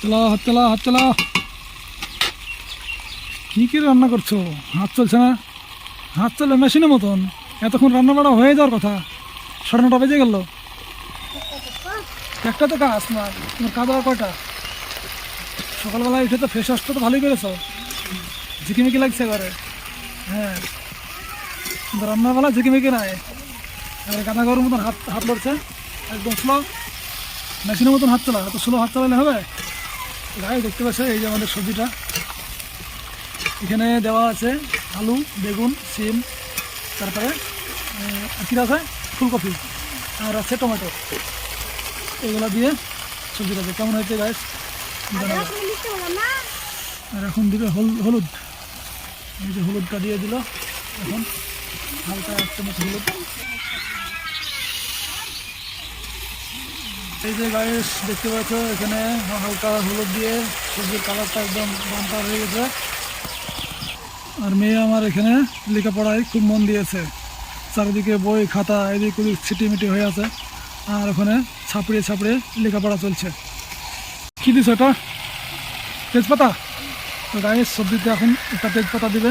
চলো, হাত চলা হাত চলা। কি কি রান্না করছ? হাত চলছে না? হাত চলে মেশিনের মতন। এতক্ষণ রান্না বাড়া হয়ে যাওয়ার কথা। সাড়ে নটা বেজে গেল। একটা তো কাজ না। তোমার কাজ আর কয়টা? সকালবেলা উঠে তো ফেস ওয়াশটা তো ভালোই করেছ। ঝিকিমিকি লাগছে এবারে হ্যাঁ। রান্নাবেলা ঝিকিমিকি নাই। এবারে গাঁদা গরুর মতন হাত হাত লড়ছে একদম স্লো মেশিনের মতন হাত চলা। এত স্লো হাত চালালে হবে? গায়ে দেখতে পাচ্ছে এই যে আমাদের সবজিটা। এখানে দেওয়া আছে আলু বেগুন সিম তারপরে কী আছে? ফুলকপি আর আছে টমেটো। এগুলো দিয়ে সবজিটা কেমন হয়েছে গাছ আর এখন দিবে হল- হলুদ। এই যে হলুদটা দিয়ে দিল। এখন হালকা এক চামচ হলুদ। এই যে গায়েস দেখতে পাচ্ছ, এখানে হালকা হলুদ দিয়ে সবজির কালারটা একদম বাম্পার হয়ে গেছে। আর মেয়ে আমার এখানে লেখাপড়ায় খুব মন দিয়েছে। চারিদিকে বই, খাতা, এদিক ওদিক ছিটিমিটি হয়ে আছে। আর ওখানে ছাপড়িয়ে ছাপড়িয়ে লেখাপড়া চলছে। কী দিস এটা? তেজপাতা? তো গায়ের সবজিতে এখন একটা তেজপাতা দিবে।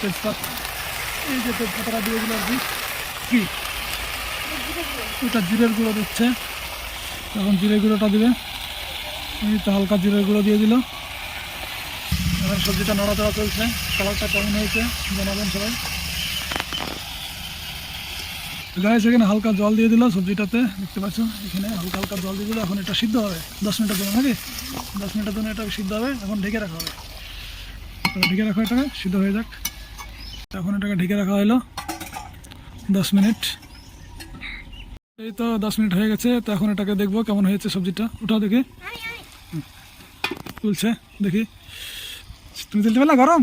তেজপাতা, এই যে তেজপাতাটা দিয়ে দিল আর কি। কি? এটা জিরের গুঁড়ো দিচ্ছে। এখন জিরে গুঁড়োটা দিবে। এই তো হালকা জিরে গুঁড়ো দিয়ে দিল। এখন সবজিটা নড়াচড়া চলছে। কালারটা কেমন হয়েছে জানাবেন সবাই। গায়ে সেখানে হালকা জল দিয়ে দিল সবজিটাতে। দেখতে পাচ্ছ, এখানে হালকা হালকা জল দিয়ে দিল। এখন এটা সিদ্ধ হবে। দশ মিনিটের জন্য নাকি? দশ মিনিটের জন্য এটা সিদ্ধ হবে। এখন ঢেকে রাখা হবে। ঢেকে রাখা এটাকে, সিদ্ধ হয়ে যাক। এখন এটাকে ঢেকে রাখা হলো দশ মিনিট। এই তো দশ মিনিট হয়ে গেছে তো এখন এটাকে দেখব কেমন হয়েছে সবজিটা। উঠাও দেখি। তুলছে দেখি। তুমি তুলতে পারলা গরম?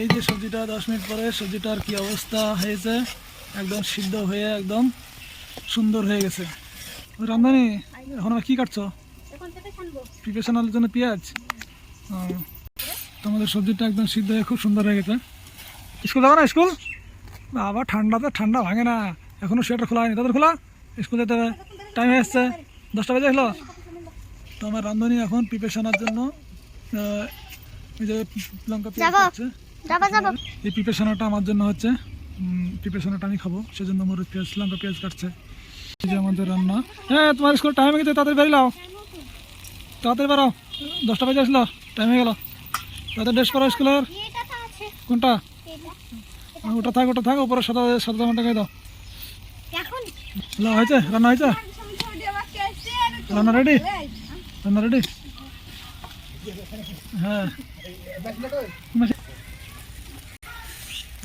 এই যে সবজিটা দশ মিনিট পরে সবজিটার কি অবস্থা হয়েছে একদম সিদ্ধ হয়ে একদম সুন্দর হয়ে গেছে। রামদানি এখন আবার কি কাটছো? প্রিপারেশনের জন্য পেঁয়াজ? তোমাদের সবজিটা একদম সিদ্ধ হয়ে খুব সুন্দর হয়ে গেছে। স্কুল যাব না স্কুল? আবার ঠান্ডাতে ঠান্ডা ভাঙে না। এখনও সোয়েটার খোলা হয়নি। তাদের খোলা? স্কুল যেতে হবে। টাইম হয়ে এসছে দশটা বাজে হলো তো আমার রান্ধনি এখন প্রিপারেশনের জন্য যে লঙ্কা এই প্রিপারেশনটা আমার জন্য হচ্ছে প্রিপারেশনটা আমি খাব। সেজন্য মরিচ পেঁয়াজ লঙ্কা পেঁয়াজ কাটছে। এই যে আমাদের রান্না। হ্যাঁ তোমার স্কুল টাইম হয়ে গেছে তাড়াতাড়ি বেরিয়ে তাড়াতাড়ি বেরো। দশটা বাজে আসলো টাইম হয়ে গেল। তাদের ড্রেস করো স্কুলের। কোনটা? ওটা থাক ওটা থাক উপরে সাদা সাদা জামাটা খাই দাও। হয়েছে রান্না হয়েছে রান্না রেডি রান্না রেডি হ্যাঁ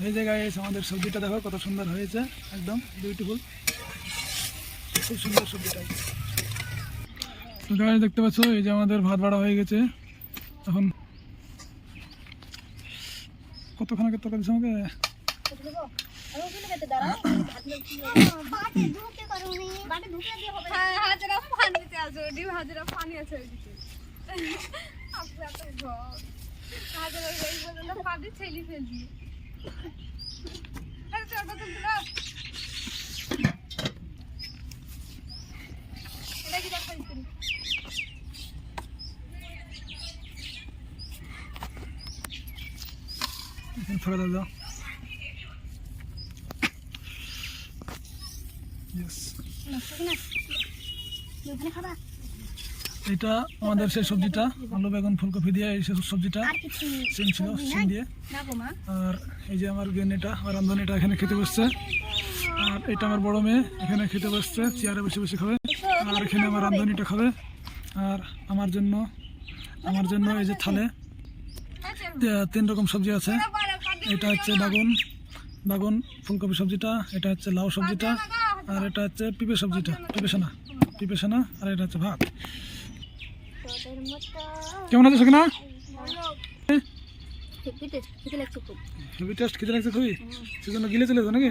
এই জায়গায় এসে আমাদের সবজিটা দেখো কত সুন্দর হয়েছে একদম বিউটিফুল খুব সুন্দর সবজিটা তো গায়ে দেখতে পাচ্ছ এই যে আমাদের ভাত বাড়া হয়ে গেছে এখন কতক্ষণ আগে তরকারি সঙ্গে বাটে ঢুকে করুনি বাটে ঢুকে দিয়ে হবে। হ্যাঁ ছেলি ফেলবি। ফেলে দাও Yes. ওখানে খাবা এটা আমাদের সেই সবজিটা আলু বেগুন ফুলকপি দিয়ে এই সেই সবজিটা সিম ছিল সিম দিয়ে। আর এই যে আমার গেনিটা আমার রান্ধনিটা এখানে খেতে বসছে। আর এটা আমার বড় মেয়ে এখানে খেতে বসছে চেয়ারে বসে বসে খাবে। আর এখানে আমার রান্ধনিটা খাবে। আর আমার জন্য আমার জন্য এই যে থালে তিন রকম সবজি আছে। এটা হচ্ছে বাগুন বাগুন ফুলকপি সবজিটা এটা হচ্ছে লাউ সবজিটা আর এটা হচ্ছে পিপে সবজিটা, পিপে সোনা পিপে সোনা, আর এটা হচ্ছে ভাত। কেমন আছে সেখানে হেভি টেস্ট খিদে লাগছে সেজন্য গিলে নাকি?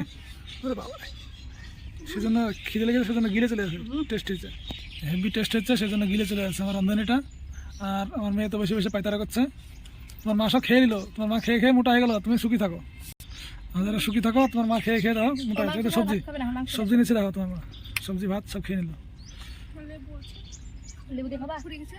খিদে সেজন্য গিলে চলে আসে টেস্ট হয়েছে। হেভি টেস্ট হচ্ছে গিলে চলে আমার আর আমার মেয়ে তো বেশি বেশি পায়তারা করছে। তোমার মা সব খেয়ে নিল। তোমার মা খেয়ে খেয়ে মোটা হয়ে গেলো, তুমি সুখী থাকো। যারা সুখী থাকো তোমার মা খেয়ে খেয়ে দাও মোটামুটি সবজি সবজি নিচে রাখো তোমার মা সবজি ভাত সব খেয়ে নিল। লেবু দিয়ে খাবা? আচ্ছা